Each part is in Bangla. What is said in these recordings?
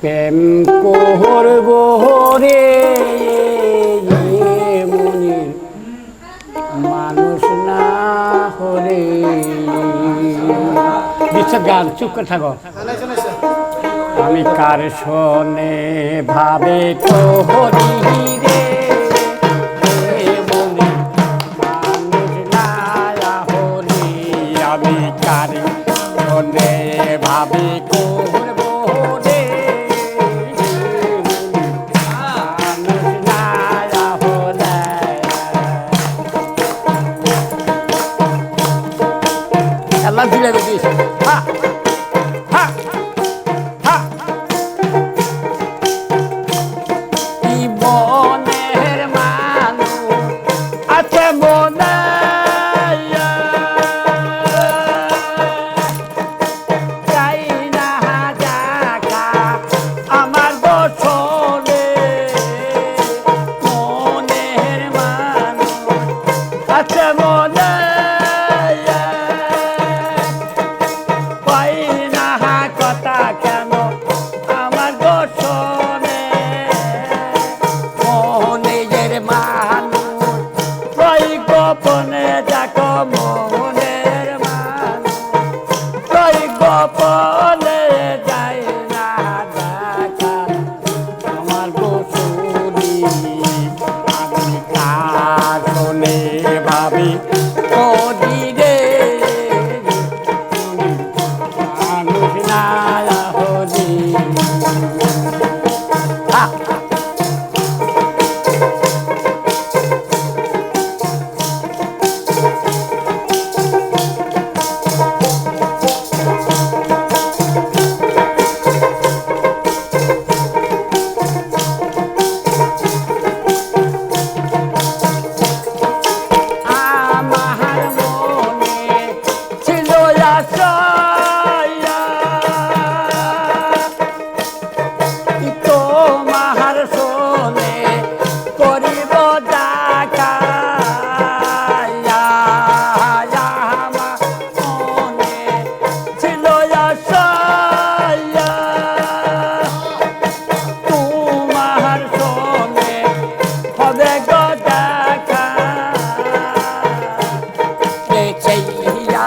প্রেম করব রে মনির মানুষ না হলে। বিচ্ছেদ গান, চুপ করে থাকো। আমি কার শোনে ভাবে তো হরি আমি কার শোনে ভাবে আল্লাহ দিলে দিস হা। কেন? আমার গোছনে মনের মানুষ ওই গোপনে দেখো মনের মানুষ ওই গোপনে যাই না দেখা। আমার গোসুরি আমি কার ভাবি করি রে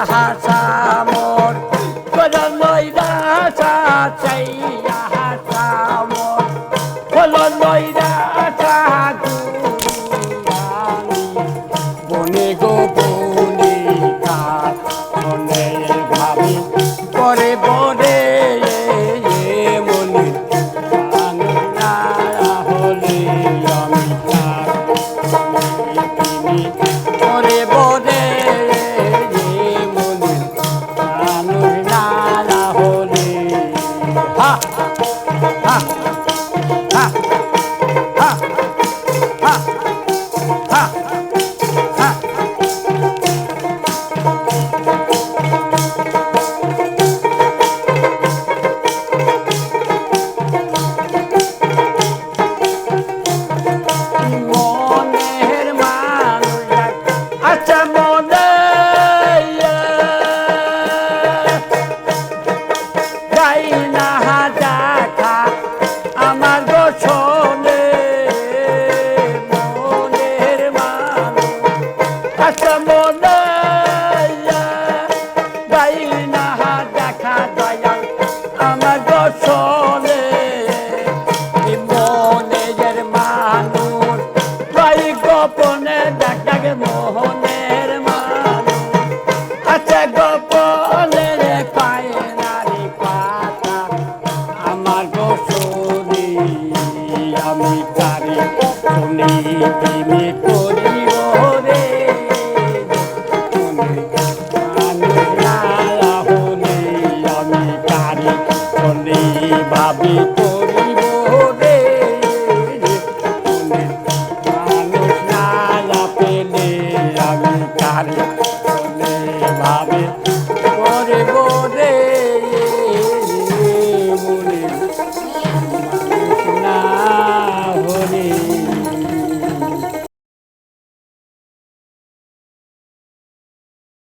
হাসামর কদল লইরা চাইয়া হাসামর কদল লইরা গোছনে মনের মানুষ, ভাই গোপনে দেখাকে মোহনের মানুষ। আচ্ছা গোপনে রে পায় নারী পাতা, আমার গোসরি আমি তারি শুনি তুমি Yeah.